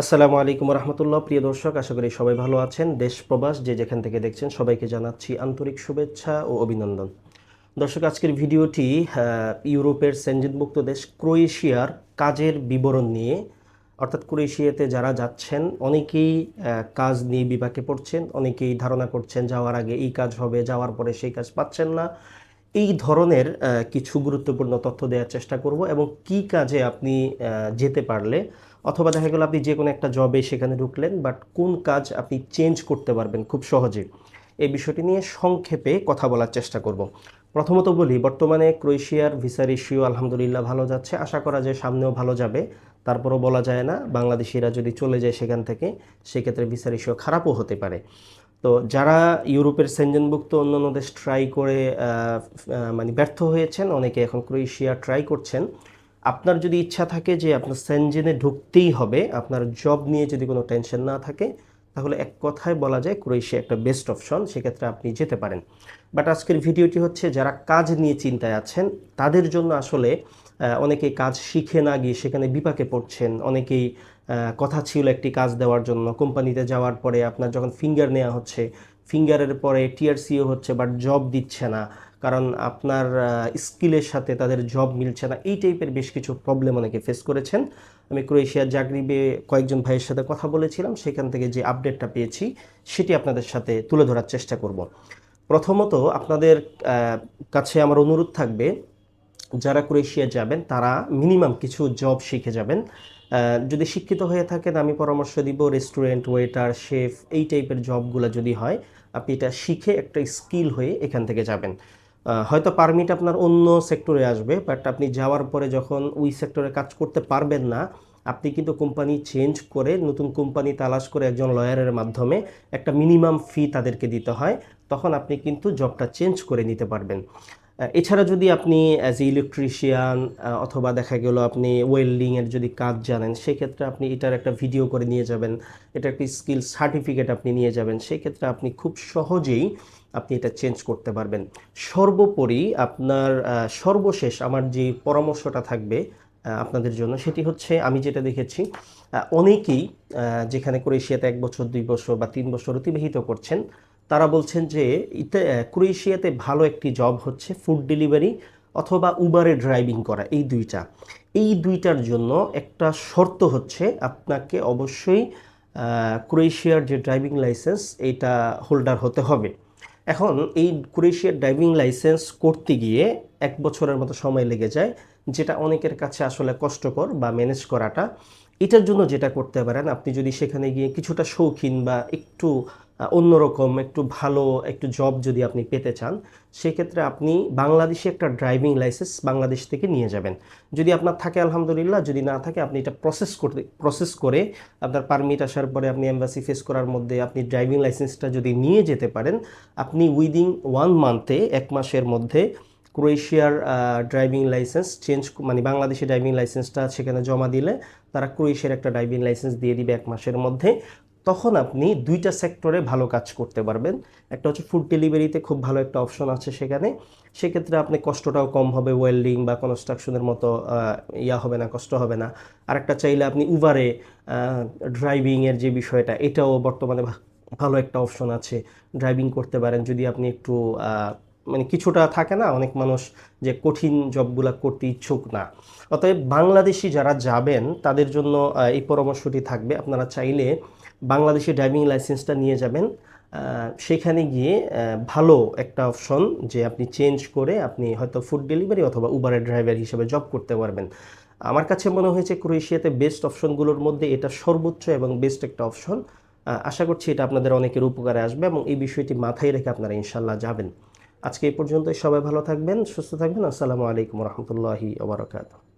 আসসালামু আলাইকুম রহমতুল্লাহ। প্রিয় দর্শক, আশা করি সবাই ভালো আছেন। দেশ প্রবাস, যে যেখান থেকে দেখছেন, সবাইকে জানাচ্ছি আন্তরিক শুভেচ্ছা ও অভিনন্দন। দর্শক, আজকের ভিডিওটি ইউরোপের সেনজিনমুক্ত দেশ ক্রোয়েশিয়ার কাজের বিবরণ নিয়ে। অর্থাৎ ক্রোয়েশিয়াতে যারা যাচ্ছেন, অনেকেই কাজ নিয়ে বিপাকে পড়ছেন, অনেকেই ধারণা করছেন, যাওয়ার আগে এই কাজ হবে, যাওয়ার পরে সেই কাজ পাচ্ছেন না। এই ধরনের কিছু গুরুত্বপূর্ণ তথ্য দেওয়ার চেষ্টা করব এবং কি কাজে আপনি যেতে পারলে অথবা দেখা গেল আপনি যে কোনো একটা জবে সেখানে ঢুকলেন বাট কোন কাজ আপনি চেঞ্জ করতে পারবেন খুব সহজে? এই বিষয়টি নিয়ে সংক্ষেপে কথা বলার চেষ্টা করব। প্রথমত বলি, বর্তমানে ক্রোয়েশিয়ার ভিসা রেশিও আলহামদুলিল্লাহ ভালো যাচ্ছে। আশা করা যায় সামনেও ভালো যাবে। তারপরও বলা যায় না, বাংলাদেশিরা যদি চলে যায় সেখান থেকে, সেক্ষেত্রে ভিসা রেশিও খারাপও হতে পারে। তো যারা ইউরোপের সেনজেনভুক্ত অন্যান্য দেশ ট্রাই করে মানে ব্যর্থ হয়েছেন, অনেকে এখন ক্রোয়েশিয়া ট্রাই করছেন আপনার যদি ইচ্ছা থাকে যে আপনার সেনজেনে ঢুকতেই হবে আপনার জব নিয়ে যদি কোনো টেনশন না থাকে তাহলে এক কথায় বলা যায় ক্রোয়েশিয়া একটা বেস্ট অপশন সেক্ষেত্রে আপনি যেতে পারেন। বাট আজকের ভিডিওটি হচ্ছে যারা কাজ নিয়ে চিন্তায় আছেন তাদের জন্য আসলে আহ, অনেকেই কাজ শিখে না গিয়ে সেখানে বিপাকে পড়ছেন অনেকেই কথা ছিল একটি কাজ দেওয়ার জন্য কোম্পানিতে যাওয়ার পরে আপনার যখন ফিঙ্গার নেওয়া হচ্ছে ফিঙ্গারের পরে টিআরসিও হচ্ছে বাট জব দিচ্ছে না কারণ আপনার স্কিলের সাথে তাদের জব মিলছে না। এই টাইপের বেশ কিছু প্রবলেম অনেকে ফেস করেছেন। আমি ক্রোয়েশিয়ার জাগরিবে কয়েকজন ভাইয়ের সাথে কথা বলেছিলাম। সেখান থেকে যে আপডেটটা পেয়েছি, সেটি আপনাদের সাথে তুলে ধরার চেষ্টা করব। প্রথমত আপনাদের কাছে আমার অনুরোধ থাকবে, যারা ক্রোয়েশিয়া যাবেন, তারা মিনিমাম কিছু জব শিখে যাবেন। যদি শিক্ষিত হয়ে থাকেন, আমি পরামর্শ দিব রেস্টুরেন্ট ওয়েটার শেফ এই টাইপের জবগুলো যদি হয়, আপনি এটা শিখে একটা স্কিল হয়ে এখান থেকে যাবেন। হয়তো পারমিট আপনার অন্য সেক্টরে আসবে বাট আপনি যাওয়ার পরে যখন ওই সেক্টরে কাজ করতে পারবেন না, আপনি কিন্তু কোম্পানি চেঞ্জ করে নতুন কোম্পানি তালাশ করে একজন লয়ারের মাধ্যমে একটা মিনিমাম ফি তাদেরকে দিতে হয়, তখন আপনি কিন্তু জবটা চেঞ্জ করে নিতে পারবেন। এছাড়া যদি আপনি অ্যাজ এ ইলেকট্রিশিয়ান অথবা দেখা গেল আপনি ওয়েল্ডিংয়ের যদি কাজ জানেন, সেক্ষেত্রে আপনি এটার একটা ভিডিও করে নিয়ে যাবেন। এটা একটি স্কিল সার্টিফিকেট আপনি নিয়ে যাবেন। সেক্ষেত্রে আপনি খুব সহজেই আপনি এটা চেঞ্জ করতে পারবেন। সর্বোপরি আপনার সর্বশেষ আমার যে পরামর্শটা থাকবে আপনাদের জন্য, সেটি হচ্ছে আমি যেটা দেখেছি অনেকেই যেখানে ক্রোয়েশিয়াতে এক বছর, দুই বছর বা তিন বছর অতিবাহিত করছেন তারা বলছেন যে ক্রোয়েশিয়াতে ভালো একটি জব হচ্ছে ফুড ডেলিভারি অথবা উবারে ড্রাইভিং করা, এই দুইটা। এই দুইটার জন্য একটা শর্ত হচ্ছে আপনাকে অবশ্যই ক্রোয়েশিয়ার যে ড্রাইভিং লাইসেন্স এটা হোল্ডার হতে হবে। এখন এই ক্রোয়েশিয়ার ড্রাইভিং লাইসেন্স করতে গিয়ে এক বছরের মতো সময় লেগে যায়, যেটা অনেকের কাছে আসলে কষ্টকর বা ম্যানেজ করাটা। এটার জন্য যেটা করতে পারেন, আপনি যদি সেখানে গিয়ে কিছুটা শৌখিন বা একটু অন্যরকম একটু ভালো একটু জব যদি আপনি পেতে চান, সেক্ষেত্রে আপনি বাংলাদেশে একটা ড্রাইভিং লাইসেন্স বাংলাদেশ থেকে নিয়ে যাবেন। যদি আপনার থাকে, আলহামদুলিল্লাহ, যদি না থাকে, আপনি এটা প্রসেস করতে প্রসেস করে আপনার পারমিট আসার পরে আপনি এম্বাসি ফেস করার মধ্যে আপনি ড্রাইভিং লাইসেন্সটা যদি নিয়ে যেতে পারেন, আপনি উইদিন ওয়ান মান্থে এক মাসের মধ্যে ক্রোয়েশিয়ার ড্রাইভিং লাইসেন্স চেঞ্জ মানে বাংলাদেশি ড্রাইভিং লাইসেন্সটা সেখানে জমা দিলে, তারা ক্রোয়েশিয়ার একটা ড্রাইভিং লাইসেন্স দিয়ে দিবে এক মাসের মধ্যে। তখন আপনি দুইটা সেক্টরে ভালো কাজ করতে পারবেন। একটা হচ্ছে ফুড ডেলিভারিতে খুব ভালো একটা অপশন আছে সেখানে। সেক্ষেত্রে আপনি কষ্টটাও কম হবে ওয়েল্ডিং বা কনস্ট্রাকশনের মতো ইয়া হবে না, কষ্ট হবে না। আরেকটা চাইলে আপনি উবারে ড্রাইভিংয়ের যে বিষয়টা, এটাও বর্তমানে ভালো একটা অপশন আছে। ড্রাইভিং করতে পারেন, যদি আপনি একটু মানে কিছুটা থাকে না, অনেক মানুষ যে কঠিন জবগুলা করতে ইচ্ছুক না। অতএব বাংলাদেশি যারা যাবেন, তাদের জন্য এই পরামর্শটি থাকবে। আপনারা চাইলে বাংলাদেশি ড্রাইভিং লাইসেন্সটা নিয়ে যাবেন। সেখানে গিয়ে ভালো একটা অপশন যে আপনি চেঞ্জ করে আপনি হয়তো ফুড ডেলিভারি অথবা উবারের ড্রাইভার হিসেবে জব করতে পারবেন। আমার কাছে মনে হয়েছে ক্রোয়েশিয়াতে বেস্ট অপশনগুলোর মধ্যে এটা সর্বোচ্চ এবং বেস্ট একটা অপশন। আশা করছি এটা আপনাদের অনেকের উপকারে আসবে এবং এই বিষয়টি মাথায় রেখে আপনারা ইনশাল্লাহ যাবেন। আজকে এই পর্যন্ত সবাই ভালো থাকবেন, সুস্থ থাকবেন। আসসালামু আলাইকুম রহমতুল্লাহি ওবরাকাতুহ